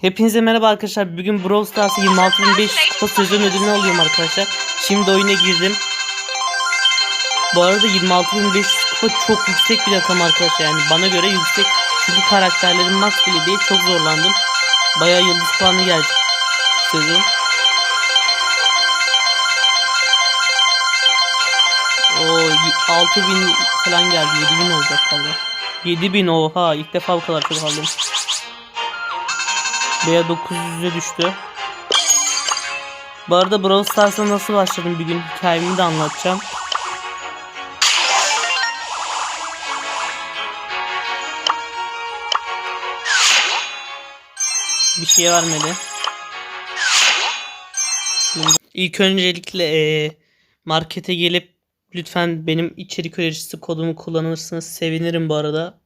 Hepinize merhaba arkadaşlar. Bugün Brawl Stars'ı 26.500 kupa sözün ödülünü alıyorum arkadaşlar. Şimdi oyuna girdim. Bu arada 26.500 kupa çok yüksek bir rakam arkadaşlar. Yani bana göre yüksek. Çünkü karakterlerim max bile değil. Çok zorlandım. Bayağı yıldız puanı gelecek sezon. O 6000 falan geldi. 7000 olacak galiba. 7000 oha ilk defa bu kadar çok aldım. Veya 900'e düştü. Bu arada Brawl Stars'a nasıl başladım bir gün hikayemi de anlatacağım. Bir şey vermedi. İlk öncelikle eee, markete gelip lütfen benim içerik üreticisi kodumu kullanırsanız sevinirim bu arada.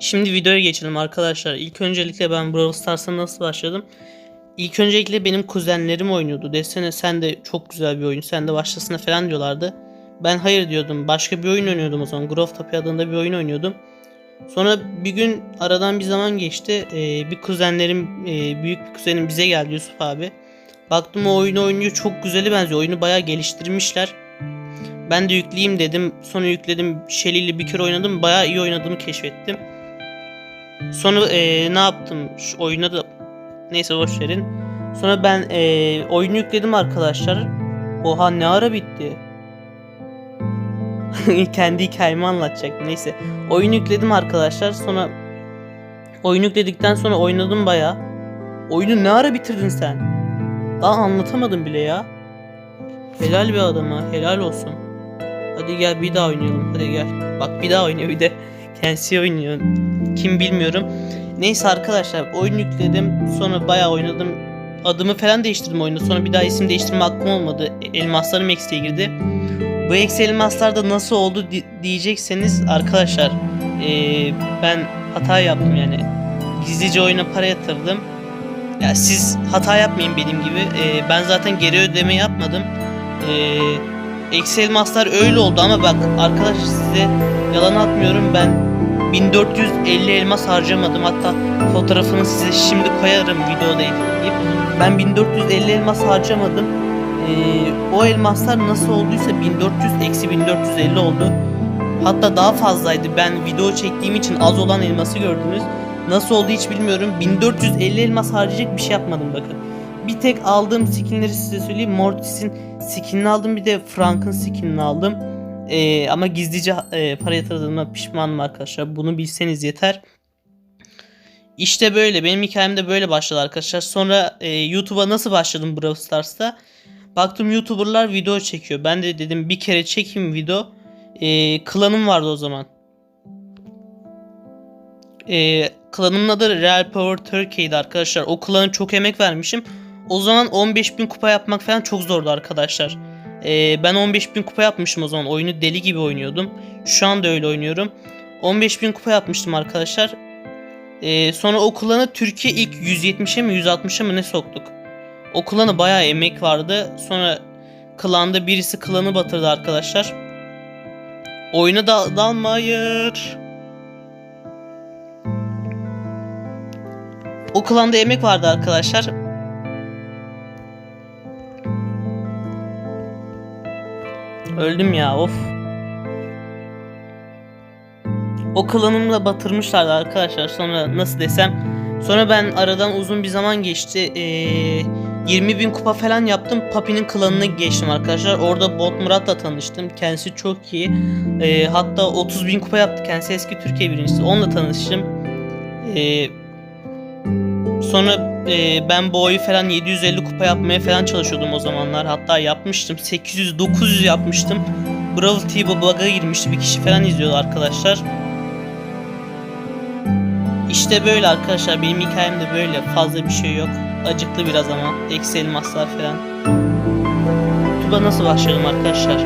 Şimdi videoya geçelim arkadaşlar. İlk öncelikle ben Brawl Stars'a nasıl başladım? İlk öncelikle benim kuzenlerim oynuyordu. Desene sen de çok güzel bir oyun. Sen de başlasına falan diyorlardı. Ben hayır diyordum. Başka bir oyun oynuyordum o zaman. Grove Tapı adında bir oyun oynuyordum. Sonra bir gün aradan bir zaman geçti. Ee, bir kuzenlerim, e, büyük bir kuzenim bize geldi Yusuf abi. Baktım o oyunu oynuyor. Çok güzeli benziyor. Oyunu bayağı geliştirmişler. Ben de yükleyeyim dedim. Sonra yükledim. Shelly ile bir kere oynadım. Bayağı iyi oynadığımı keşfettim. Sonra eee, ne yaptım? Şu oyuna da neyse boş verin. Sonra ben eee, oyunu yükledim arkadaşlar. Oha ne ara bitti. Kendi hikayemi anlatacaktım. Neyse. Oyunu yükledim arkadaşlar. Sonra oyunu yükledikten sonra oynadım baya. Oyunu ne ara bitirdin sen? Daha anlatamadım bile ya. Helal bir adama. Helal olsun. Hadi gel bir daha oynayalım. Hadi gel. Bak bir daha oynuyor bir de. Kendisi oynuyor. Kim bilmiyorum. Neyse arkadaşlar oyun yükledim. Sonra bayağı oynadım. Adımı falan değiştirdim oyunda. Sonra bir daha isim değiştirme hakkım olmadı. Elmaslarım eksiye girdi. Bu eksi elmaslarda nasıl oldu di- diyecekseniz arkadaşlar eee, ben hata yaptım yani. Gizlice oyuna para yatırdım. Ya siz hata yapmayın benim gibi. Eee, ben zaten geri ödeme yapmadım. Eee eksi elmaslar öyle oldu ama bak arkadaşlar size yalan atmıyorum ben 1450 elmas harcamadım. Hatta fotoğrafını size şimdi koyarım videoda editleyip ben 1450 elmas harcamadım. Ee, o elmaslar nasıl olduysa 1400 eksi 1450 oldu. Hatta daha fazlaydı. Ben video çektiğim için az olan elması gördünüz. Nasıl oldu hiç bilmiyorum. 1450 elmas harcayacak bir şey yapmadım bakın. Bir tek aldığım skinleri size söyleyeyim. Mortis'in skinini aldım. Bir de Frank'ın skinini aldım ee, ama gizlice e, para yatırdığıma pişmanım arkadaşlar. Bunu bilseniz yeter. İşte böyle. Benim hikayem de böyle başladı arkadaşlar. Sonra e, YouTube'a nasıl başladım Brawl Stars'ta? Baktım YouTuber'lar video çekiyor. Ben de dedim bir kere çekeyim video. E, klanım vardı o zaman. E, klanımın adı Real Power Turkey'di arkadaşlar. O klana çok emek vermişim. O zaman 15.000 kupa yapmak falan çok zordu arkadaşlar. Ee, ben 15.000 kupa yapmıştım o zaman. Oyunu deli gibi oynuyordum. Şu anda öyle oynuyorum. 15.000 kupa yapmıştım arkadaşlar. Ee, sonra o klana Türkiye ilk 170'e mi 160'a mı ne soktuk. O klana bayağı emek vardı. Sonra klanda birisi klanı batırdı arkadaşlar. Oyuna da dalma hayır. O klanda emek vardı arkadaşlar. Öldüm ya of. O klanımla batırmışlardı arkadaşlar. Sonra nasıl desem. Sonra ben aradan uzun bir zaman geçti. Ee, 20 bin kupa falan yaptım. Papi'nin klanına geçtim arkadaşlar. Orada Bot Murat'la tanıştım. Kendisi çok iyi. Ee, hatta 30 bin kupa yaptı. Kendisi eski Türkiye birincisi. Onunla tanıştım. Ee, Sonra e, ben bu oyu falan 750 kupa yapmaya falan çalışıyordum o zamanlar. Hatta yapmıştım. 800-900 yapmıştım. Brawl Table bug'a girmişti. Bir kişi falan izliyordu arkadaşlar. İşte böyle arkadaşlar. Benim hikayem de böyle. Fazla bir şey yok. Acıklı biraz ama. Eksi elmaslar falan. YouTube'a nasıl başladım arkadaşlar?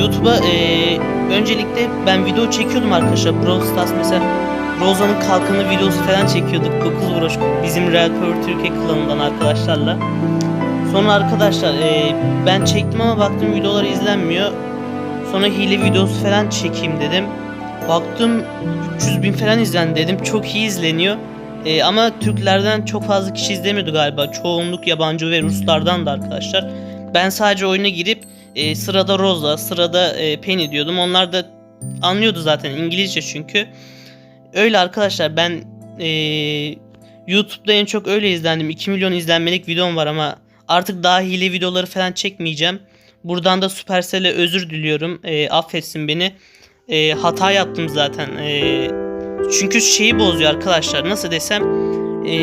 YouTube'a e, öncelikle ben video çekiyordum arkadaşlar. Brawl Stars mesela Roza'nın kalkanı videosu falan çekiyorduk 9 vuruş bizim Real Power Türkiye klanından arkadaşlarla. Sonra arkadaşlar e, ben çektim ama baktım videolar izlenmiyor. Sonra hile videosu falan çekeyim dedim. Baktım 300 bin falan izlendi dedim. Çok iyi izleniyor. E, ama Türklerden çok fazla kişi izlemiyordu galiba. Çoğunluk yabancı ve Ruslardan da arkadaşlar. Ben sadece oyuna girip e, sırada Rosa, sırada e, Penny diyordum. Onlar da anlıyordu zaten İngilizce çünkü. Öyle arkadaşlar ben e, YouTube'da en çok öyle izlendim. 2 milyon izlenmelik videom var ama artık daha hile videoları falan çekmeyeceğim. Buradan da Supercell'e özür diliyorum. E, affetsin beni. E, hata yaptım zaten. E, çünkü şeyi bozuyor arkadaşlar. Nasıl desem e,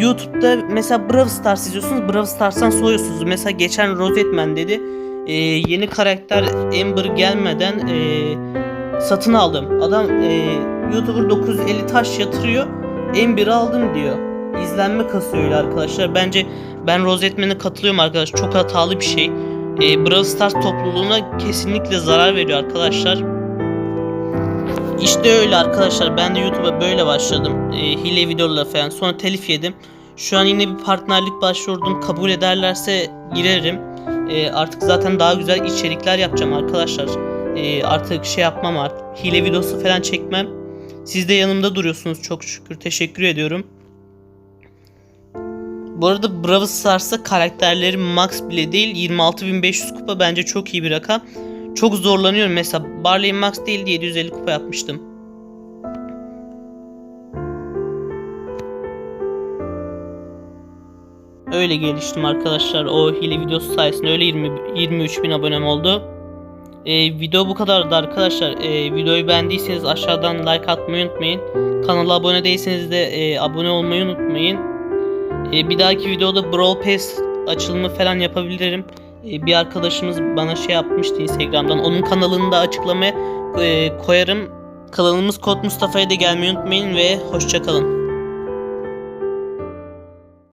YouTube'da mesela Brawl Stars izliyorsunuz. Brawl Stars'tan soğuyorsunuz. Mesela geçen Rosetman dedi. e, yeni karakter Amber gelmeden e, satın aldım. Adam e, YouTuber 950 taş yatırıyor. Amber'ı aldım diyor. İzlenme kasıyor öyle arkadaşlar. Bence ben Rosetman'e katılıyorum arkadaşlar. Çok hatalı bir şey. E, Brawl Stars topluluğuna kesinlikle zarar veriyor arkadaşlar. İşte öyle arkadaşlar. Ben de YouTube'a böyle başladım. E, hile videolarla falan. Sonra telif yedim. Şu an yine bir partnerlik başvurdum. Kabul ederlerse girerim. E, artık zaten daha güzel içerikler yapacağım arkadaşlar. E, artık şey yapmam artık. Hile videosu falan çekmem. Siz de yanımda duruyorsunuz çok şükür. Teşekkür ediyorum. Bu arada Brawl Stars'ta karakterlerim max bile değil. 26.500 kupa bence çok iyi bir rakam. Çok zorlanıyorum. Mesela Barley max değil 750 kupa yapmıştım. Öyle geliştim arkadaşlar. O hile videosu sayesinde öyle 20 23 bin abonem oldu. Ee, video bu kadardı arkadaşlar. Ee, videoyu beğendiyseniz aşağıdan like atmayı unutmayın. Kanala abone değilseniz de e, abone olmayı unutmayın. Ee, bir dahaki videoda Brawl Pass açılımı falan yapabilirim. Ee, bir arkadaşımız bana şey yapmıştı Instagram'dan. Onun kanalını da açıklamaya e, koyarım. Kanalımız Kod Mustafa'ya da gelmeyi unutmayın ve hoşçakalın.